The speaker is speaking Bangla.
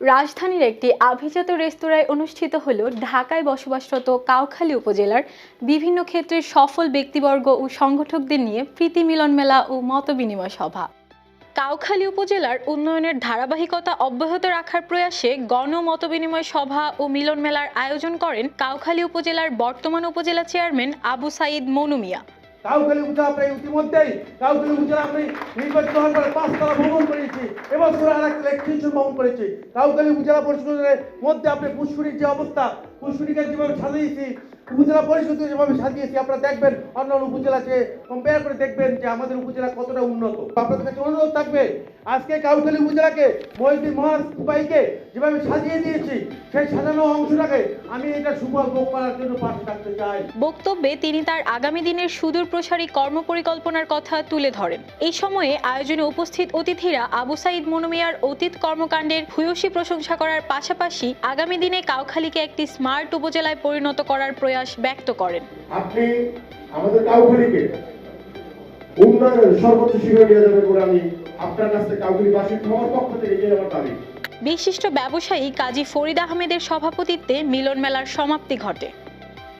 রাজধানীর একটি আভিজাত রেস্তোরাঁয় অনুষ্ঠিত হল ঢাকায় বসবাসরত কাউখালী উপজেলার বিভিন্ন ক্ষেত্রের সফল ব্যক্তিবর্গ ও সংগঠকদের নিয়ে প্রীতি মিলন মেলা ও মতবিনিময় সভা। কাউখালী উপজেলার উন্নয়নের ধারাবাহিকতা অব্যাহত রাখার প্রয়াসে গণ মতবিনিময় সভা ও মিলন মেলার আয়োজন করেন কাউখালী উপজেলার বর্তমান উপজেলা চেয়ারম্যান আবু সাইদ মনু মিয়া। কাউখালী উপজেলা আমরা ইতিমধ্যেই কাউখালী উপজেলা আমি নির্বাচিত হওয়ার পরে পাঁচতলা ভ্রমণ করেছি এবং সুরা আর একটা এক্সটেনশন ভ্রমণ করেছি। কাউখালী উপজেলা পরিষদের মধ্যে আপনি পুষ্করির যে অবস্থা পুষ্করিকে যেভাবে সাজিয়েছি উপজেলা পরিষদকে যেভাবে সাজিয়েছি, আপনারা দেখবেন, অন্যান্য উপজেলাকে কম্পেয়ার করে দেখবেন যে আমাদের উপজেলা কতটা উন্নত। আপনাদের কাছে অনুরোধ থাকবে, আজকে কাউখালী উপজেলাকে মহিউদ্দিন মহারাজ ভাইকে যেভাবে সাজিয়ে দিয়েছি, সেই সাজানো অংশটাকে আমি এটা সুফল ভোগ করার জন্য পাশে থাকতে চাই। বক্তব্যে তিনি তার আগামী দিনের সুদূর প্রসারী কর্মপরিকল্পনার কথা তুলে ধরেন। এই সময়ে আয়োজনে উপস্থিত অতিথিরা আবু সাইদ মনুমিয়ার অতীত কর্মকাণ্ডের ভূয়সী প্রশংসা করার পাশাপাশি আগামী দিনে কাউখালীকে একটি স্মার্ট উপজেলায় পরিণত করার প্রয়াস ব্যক্ত করেন। আপনি আমাদের কাউখালীকে উন্নয়নের সর্বোচ্চ শিখরে নিয়ে যাবেন বলে আমি আপনার কাছ থেকে কাউখালীবাসীর সবার পক্ষ থেকে এগিয়ে আমার দাবি। বিশিষ্ট ব্যবসায়ী কাজী ফরিদ আহমেদের সভাপতিত্বে মিলন মেলার সমাপ্তি ঘটে।